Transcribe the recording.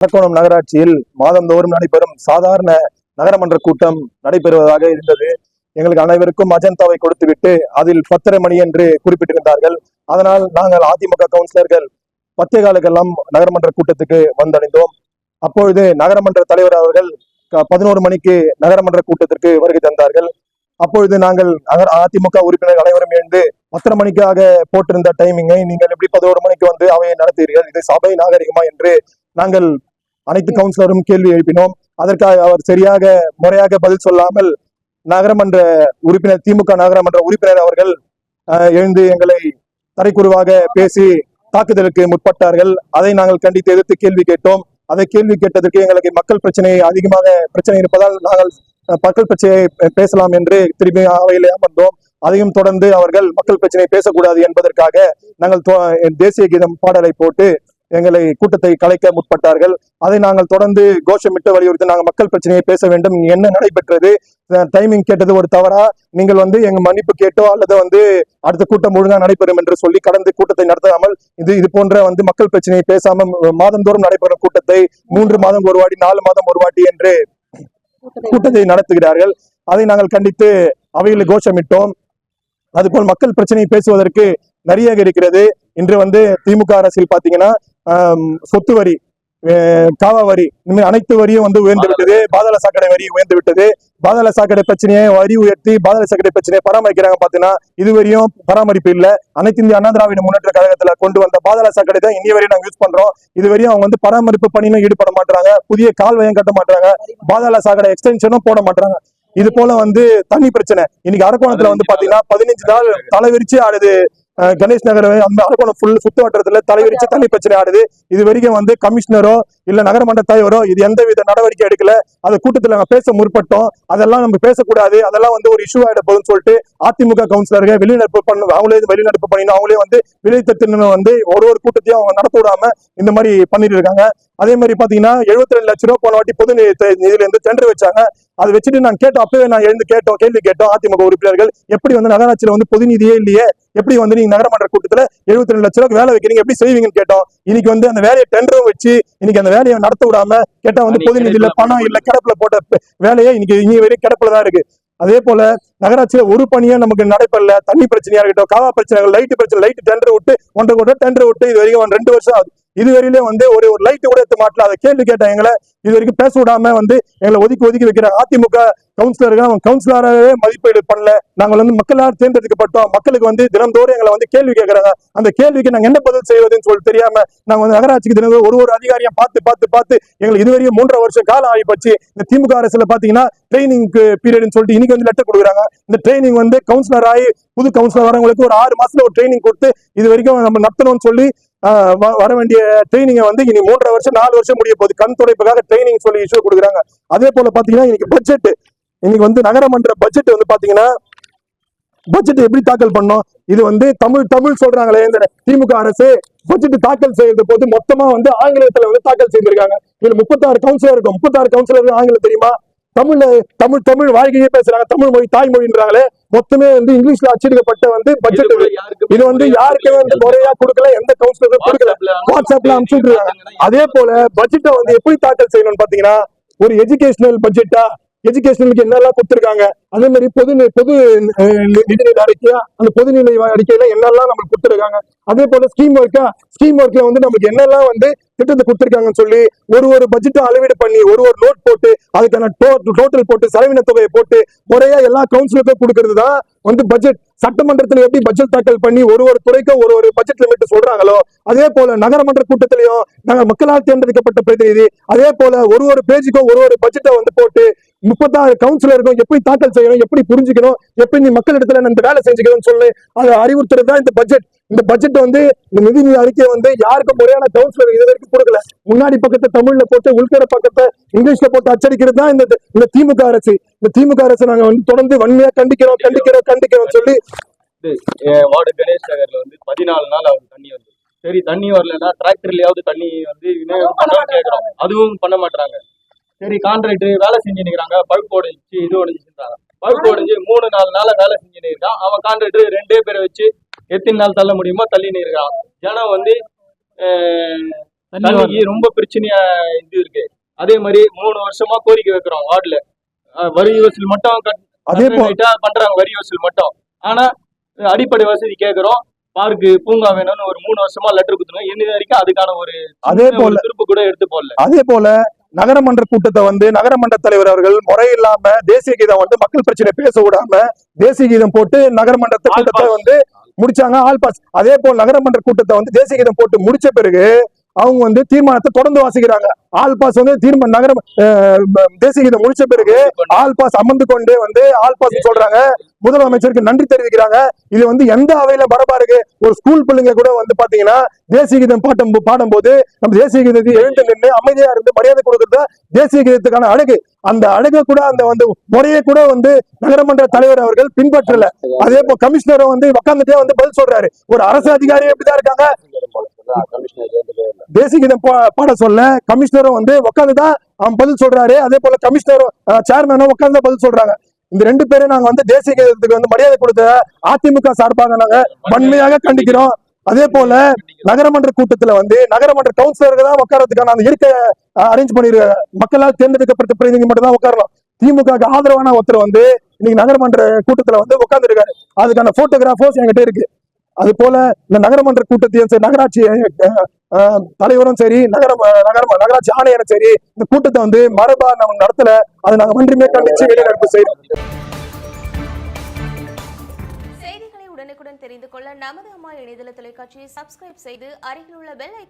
அரக்கோணம் நகராட்சியில் மாதந்தோறும் நடைபெறும் சாதாரண நகரமன்ற கூட்டம் நடைபெறுவதாக இருந்தது. எங்களுக்கு அனைவருக்கும் அஜந்தாவை கொடுத்துவிட்டு அதில் பத்தரை மணி என்று குறிப்பிட்டிருந்தார்கள். அதனால் நாங்கள் அதிமுக கவுன்சிலர்கள் பத்தே காலுக்கெல்லாம் நகரமன்ற கூட்டத்துக்கு வந்தடைந்தோம். அப்பொழுது நகரமன்ற தலைவர் அவர்கள் பதினோரு மணிக்கு நகரமன்ற கூட்டத்திற்கு வருகை தந்தார்கள். அப்பொழுது நாங்கள் நகர அதிமுக உறுப்பினர் அனைவரும் எழுந்து பத்தரை மணிக்காக போட்டிருந்த டைமிங்கை நீங்கள் எப்படி பதினோரு மணிக்கு வந்து அவையை நடத்தீர்கள் இது சபை நாகரிகமா என்று நாங்கள் அனைத்து கவுன்சிலரும் கேள்வி எழுப்பினோம். அதற்காக அவர் சரியாக முறையாக பதில் சொல்லாமல் நகரமன்ற உறுப்பினர் திமுக நகரமன்ற உறுப்பினர் அவர்கள் எழுந்து எங்களை தரைக்குருவாக பேசி தாக்குதலுக்கு முற்பட்டார்கள். அதை நாங்கள் கண்டித்து எதிர்த்து கேள்வி கேட்டோம். அதை கேள்வி கேட்டதற்கு எங்களுக்கு மக்கள் பிரச்சனை அதிகமாக பிரச்சனை இருப்பதால் நாங்கள் மக்கள் பிரச்சனையை பேசலாம் என்று திரும்பி அவையில் அமர்ந்தோம். அதையும் தொடர்ந்து அவர்கள் மக்கள் பிரச்சனை பேசக்கூடாது என்பதற்காக நாங்கள் தேசிய கீதம் பாடலை போட்டு எங்களை கூட்டத்தை கலைக்க முற்பட்டார்கள். அதை நாங்கள் தொடர்ந்து கோஷமிட்டு வலியுறுத்தி நாங்கள் மக்கள் பிரச்சனையை பேச வேண்டும். என்ன நடைபெற்றது? டைமிங் கேட்டது ஒரு தவறா? நீங்கள் வந்து எங்க மன்னிப்பு கேட்டோ அல்லது வந்து அடுத்த கூட்டம் ஒழுங்கா நடைபெறும் என்று சொல்லி கடந்து கூட்டத்தை நடத்தாமல் இது இது போன்ற வந்து மக்கள் பிரச்சனையை பேசாம மாதந்தோறும் நடைபெறும் கூட்டத்தை மூன்று மாதம் ஒரு வாட்டி நாலு மாதம் ஒரு வாட்டி என்று கூட்டத்தை நடத்துகிறார்கள். அதை நாங்கள் கண்டித்து அவையில் கோஷமிட்டோம். அதுபோல் மக்கள் பிரச்சனையை பேசுவதற்கு நிறைய இருக்கிறது. இன்று வந்து திமுக அரசில் பாத்தீங்கன்னா சொத்து வரி காவா வரி இனிமேல் அனைத்து வரியும் வந்து உயர்ந்து விட்டது பாதாள சாக்கடை வரி உயர்ந்து விட்டது பாதாள சாக்கடை பிரச்சனையை வரி உயர்த்தி பாதாள சாக்கடை பிரச்சனையை பராமரிக்கிறாங்க பாத்தீங்கன்னா இதுவரையும் பராமரிப்பு இல்ல. அனைத்து இந்திய அண்ணா திராவிட முன்னேற்ற கழகத்துல கொண்டு வந்த பாதாள சாக்கடை தான் இன்னி வரையும் நாங்க யூஸ் பண்றோம். இதுவரையும் அவங்க வந்து பராமரிப்பு பணியிலும் ஈடுபட மாட்டாங்க புதிய கால்வாயம் கட்ட மாட்டாங்க பாதாள சாக்கடை எக்ஸ்டென்ஷனும் போட மாட்டாங்க இது போல வந்து தண்ணி பிரச்சனை. இன்னைக்கு அரக்கோணத்துல வந்து பாத்தீங்கன்னா பதினஞ்சு நாள் தலைவிரிச்சு ஆடுது. கணேஷ் நகர் அந்த அரக்கோணம் ஃபுல் சுத்து வட்டத்துல தலைவிரிச்சு தண்ணி பிரச்சனை ஆடுது. இது வரைக்கும் வந்து கமிஷனரோ இல்ல நகரமன்ற தலைவரோ இது எந்த வித நடவடிக்கை எடுக்கல. அந்த கூட்டத்துல நாங்க பேச முற்பட்டோம். அதெல்லாம் நம்ம பேசக்கூடாது. அதெல்லாம் வந்து ஒரு இஷ்யூ ஆயிட போகுதுன்னு சொல்லிட்டு அதிமுக கவுன்சிலர்கள் வெளிநடப்பு பண்ண அவங்களே வெளிநடப்பு பண்ணினோம் அவங்களே வந்து விளைத்தத்தின்னு வந்து ஒரு ஒரு கூட்டத்தையும் அவங்க நடத்த விடாம இந்த மாதிரி பண்ணிட்டு இருக்காங்க. அதே மாதிரி பாத்தீங்கன்னா 72 ரெண்டு லட்ச ரூபா போன வாட்டி பொது நிதி நிதியில இருந்து டெண்டர் வச்சாங்க. அதை வச்சுட்டு நான் கேட்டோம். அப்பவே நான் எழுந்து கேட்டோம் கேள்வி கேட்டோம். அதிமுக உறுப்பினர்கள் எப்படி வந்து நகராட்சியில வந்து பொது நிதியே இல்லையே? எப்படி வந்து நீங்க நகரமன்ற கூட்டத்துல 72 ரெண்டு லட்ச ரூபாய்க்கு வேலை வைக்கிறீங்க? எப்படி செய்வீங்கன்னு கேட்டோம். இன்னைக்கு வந்து அந்த வேலையை டெண்டரும் வச்சு இன்னைக்கு அந்த வேலையை நடத்த விடாம கேட்டா வந்து பொது நிதியில பணம் இல்ல கிடப்புல போட்ட வேலையே இன்னைக்கு இனி வரையும் கிடப்புல தான் இருக்கு. அதே போல நகராட்சியில ஒரு பணியும் நமக்கு நடைபெறல. தண்ணி பிரச்சனையா இருக்கட்டும் காவா பிரச்சனை லைட் பிரச்சனை லைட் டெண்டர் விட்டு ஒன்றரை கோடி டெண்டர் விட்டு இது வரைக்கும் ரெண்டு வருஷம் ஆகுது. இது வரையிலே வந்து ஒரு ஒரு லைட் கூட எடுத்து மாட்டல அதை கேள்வி கேட்டேன் எங்களை இது வரைக்கும் பேச விடாம வந்து எங்களை ஒதுக்கி ஒதுக்கி வைக்கிற அதிமுக கவுன்சிலர்கள் அவங்க கவுன்சிலராகவே மதிப்பீடு பண்ணல. நாங்கள் வந்து மக்களால் தேர்ந்தெடுக்கப்பட்டோம். மக்களுக்கு வந்து தினந்தோறும் எங்களை வந்து கேள்வி கேட்கறாங்க. அந்த கேள்விக்கு நாங்க என்ன பதில் செய்வதுன்னு சொல்லி தெரியாம நாங்க வந்து நகராட்சிக்கு தினந்தோறும் ஒரு ஒரு அதிகாரியும் பார்த்து பார்த்து பார்த்து எங்களுக்கு இதுவரையும் மூன்றரை வருஷம் காலம் ஆகி போச்சு இந்த திமுக அரசுல பாத்தீங்கன்னா ட்ரைனிங் பீரியட்னு சொல்லிட்டு இன்னைக்கு வந்து லெட்டர் கொடுக்குறாங்க. இந்த ட்ரைனிங் வந்து கவுன்சிலர் ஆகி புது கவுன்சிலர் வரவங்களுக்கு ஒரு ஆறு மாசத்துல ஒரு ட்ரைனிங் கொடுத்து இது வரைக்கும் நம்ம நடத்தணும்னு சொல்லி வர வேண்டிய ட்ரைனிங்கை வந்து இனி மூன்றரை வருஷம் நாலு வருஷம் முடிய போகுது. கண் துடைப்புக்காக ட்ரைனிங் சொல்லி இஷ்யூ கொடுக்குறாங்க. அதே போல பாத்தீங்கன்னா இன்னைக்கு பட்ஜெட் இன்னைக்கு வந்து நகரமன்ற பட்ஜெட் வந்து பாத்தீங்கன்னா பட்ஜெட் எப்படி தாக்கல் பண்ணோம்? இது வந்து தமிழ் தமிழ் சொல்றாங்களே இந்த திமுக அரசு பட்ஜெட் தாக்கல் செய்யறது போது மொத்தமா வந்து ஆங்கிலத்துல வந்து தாக்கல் செய்திருக்காங்க. இதுல முப்பத்தாறு கவுன்சிலர் இருக்கும். முப்பத்தாறு கவுன்சிலர் ஆங்கிலம் தெரியுமா? தமிழ்ல தமிழ் தமிழ் வாழ்க்கையே பேசுறாங்க. தமிழ் மொழி தாய்மொழின்றாங்களே மொத்தமே வந்து இங்கிலீஷ்ல அச்சடிக்கப்பட்ட வந்து பட்ஜெட் இது. வந்து யாருக்குமே வந்து முறையா கொடுக்கல. எந்த கவுன்சிலரும் கொடுக்கல. வாட்ஸ்அப்ல அனுப்பிச்சுட்டு அதே போல பட்ஜெட்டை வந்து எப்படி தாக்கல் செய்யணும்னு பாத்தீங்கன்னா ஒரு எஜுகேஷனல் பட்ஜெட்டா எஜுகேஷனுக்கு என்னெல்லாம் கொடுத்துருக்காங்க? அதே மாதிரி பொது பொது நிதிநிலை அறிக்கையா அந்த பொது நிலை அறிக்கையில என்னெல்லாம் நம்மளுக்கு கொடுத்துருக்காங்க? அதே போல ஸ்கீம் ஒர்க்கா ஸ்கீம் ஒர்க்ல வந்து நமக்கு என்னெல்லாம் வந்து திட்டத்தை கொடுத்துருக்காங்கன்னு சொல்லி ஒரு ஒரு பட்ஜெட்டும் அளவீடு பண்ணி ஒரு ஒரு நோட் போட்டு அதுக்கான டோட்டல் போட்டு செலவின தொகையை போட்டு முறையா எல்லா கவுன்சிலுக்கும் கொடுக்கறது தான் வந்து பட்ஜெட் சட்டமன்றத்தில் எப்படி பட்ஜெட் தாக்கல் பண்ணி ஒரு ஒரு துறைக்கும் ஒரு ஒரு பட்ஜெட் லிமிட் சொல்றாங்களோ அதே போல நகரமன்ற கூட்டத்திலையும் நாங்கள் மக்களால் தேர்ந்தெடுக்கப்பட்ட பிரதிநிதி அதே போல ஒரு ஒரு பேஜுக்கும் ஒரு ஒரு பட்ஜெட்டை வந்து போட்டு முப்பத்தாறு கவுன்சிலருக்கும் எப்படி தாக்கல் செய்யணும் எப்படி புரிஞ்சுக்கணும் எப்படி நீ மக்களிடத்துல இந்த வேலை செஞ்சுக்கணும்னு சொல்லி அதை அறிவுறுத்துறது தான் இந்த பட்ஜெட் இந்த பட்ஜெட் வந்து இந்த நிதி நிலை அறிக்கையை வந்து யாருக்கும் முறையான கவுன்சிலர் இது வரைக்கும் கொடுக்கல. முன்னாடி பக்கத்தை தமிழ்ல போட்டு உள்கட பக்கத்தை இங்கிலீஷ்ல போட்டு அச்சடிக்கிறது தான் இந்த இந்த திமுக அரசு. இந்த திமுக அரசு நாங்க வந்து தொடர்ந்து வன்மையா கண்டிக்கிறோம் கண்டிக்கிறோம் கண்டிக்கிறோம் சொல்லி வார்டு கணேஷ் நகர்ல வந்து பதினாலு நாள் ஆகுது தண்ணி வந்து. சரி தண்ணி வரலன்னா டிராக்டர்லயாவது தண்ணி வந்து கேக்குறோம். அதுவும் பண்ண மாட்டாங்க சரி கான்ட்ராக்ட் வேலை செஞ்சு நிக்கிறாங்க பழுப்பு உடைஞ்சு இது உடைஞ்சுன்றாங்க. பழுப்பு உடைஞ்சு மூணு நாலு நாளா வேலை செஞ்சு இருக்கான். அவன் கான்ட்ராக்டர் ரெண்டே பேரை வச்சு எத்தனை நாள் தள்ள முடியுமோ தள்ளி இருக்கான் ஜனம் வந்து. தண்ணிக்கு ரொம்ப பிரச்சனையா இது இருக்கு. அதே மாதிரி மூணு வருஷமா கோரிக்கை வைக்கிறோம் வார்டுல. வரி வசூல் மட்டும் அதே பண்றாங்க வரி வசூல் மட்டும். ஆனா அடிப்படை வசதி கேக்குறோம். பார்க்கு பூங்கா வேணும்னு ஒரு மூணு வருஷமா லெட்டர் கொடுத்துருங்க இன்னி வரைக்கும் அதுக்கான ஒரு அதே போல திருப்பு கூட எடுத்து போடல. அதே போல நகரமன்ற கூட்டத்தை வந்து நகரமன்ற தலைவர் அவர்கள் முறை இல்லாம தேசிய கீதம் வந்து மக்கள் பிரச்சனை பேச விடாம தேசிய கீதம் போட்டு நகரமன்ற கூட்டத்தை வந்து முடிச்சாங்க ஆல் பாஸ். அதே போல் நகரமன்ற கூட்டத்தை வந்து தேசிய கீதம் போட்டு முடிச்ச பிறகு அவங்க வந்து தீர்மானத்தை தொடர்ந்து வாசிக்கிறாங்க. ஆல் பாஸ் வந்து தீர்மானம் நகர தேசிய கீதம் முடிச்ச பிறகு ஆல் பாஸ் அமர்ந்து கொண்டே வந்து ஆல் பாஸ் சொல்றாங்க. முதலமைச்சருக்கு நன்றி தெரிவிக்கிறாங்க. இது வந்து எந்த அவையில மரபா இருக்கு? ஒரு ஸ்கூல் பிள்ளைங்க கூட வந்து பாத்தீங்கன்னா தேசிய கீதம் பாட்டம் பாடும்போது நம்ம தேசிய கீதத்தை எழுந்து நின்று அமைதியா இருந்து மரியாதை கொடுக்கறது தேசிய கீதத்துக்கான அழகு. அந்த அழகை கூட அந்த வந்து முறையை கூட வந்து நகரமன்ற தலைவர் அவர்கள் பின்பற்றல. அதே போல் கமிஷனரும் வந்து உட்காந்துட்டே வந்து பதில் சொல்றாரு. ஒரு அரசு அதிகாரி எப்படிதான் இருக்காங்க? தேசிய கீதம் பாட சொல்ல. கமிஷனரும் வந்து உட்காந்துதான் அவன் பதில் சொல்றாரு. அதே போல கமிஷனரும் சேர்மேனும் உட்காந்து பதில் சொல்றாங்க. இந்த ரெண்டு பேரும் நாங்க வந்து தேசிய கீதத்துக்கு வந்து மரியாதை கொடுத்த அதிமுக சார்பாக நாங்க வன்மையாக கண்டிக்கிறோம். அதே போல நகரமன்ற கூட்டத்துல வந்து நகரமன்ற கவுன்சிலருக்கு தான் உட்காரத்துக்கான அந்த இருக்கை அரேஞ்ச் பண்ணிருக்காங்க மக்களால் தேர்ந்தெடுக்கப்பட்ட பிரதிநிதி மட்டும் தான் உட்காரலாம் திமுக ஆதரவான ஒருத்தர் வந்து இன்னைக்கு நகரமன்ற கூட்டத்துல வந்து உட்கார்ந்துருக்காரு. அதுக்கான போட்டோகிராஃபர்ஸ் என்கிட்ட இருக்கு. அது போல இந்த நகரமன்ற கூட்டத்தையும் சரி நகராட்சி தலைவரும் சரி நகர நகர நகராட்சி ஆணையரும் சரி இந்த கூட்டத்தை வந்து மரபா நம்ம நடத்தல. அதை நாங்க ஒன்றுமே கண்டிச்சு வெளிநடப்பு செய்யறோம் செய்திகளை உடனுக்குடன் தெரிந்து கொள்ள நமது அம்மா இணையதள தொலைக்காட்சியை சப்ஸ்கிரைப் செய்து அருகில் உள்ள பெல் ஐக்கான்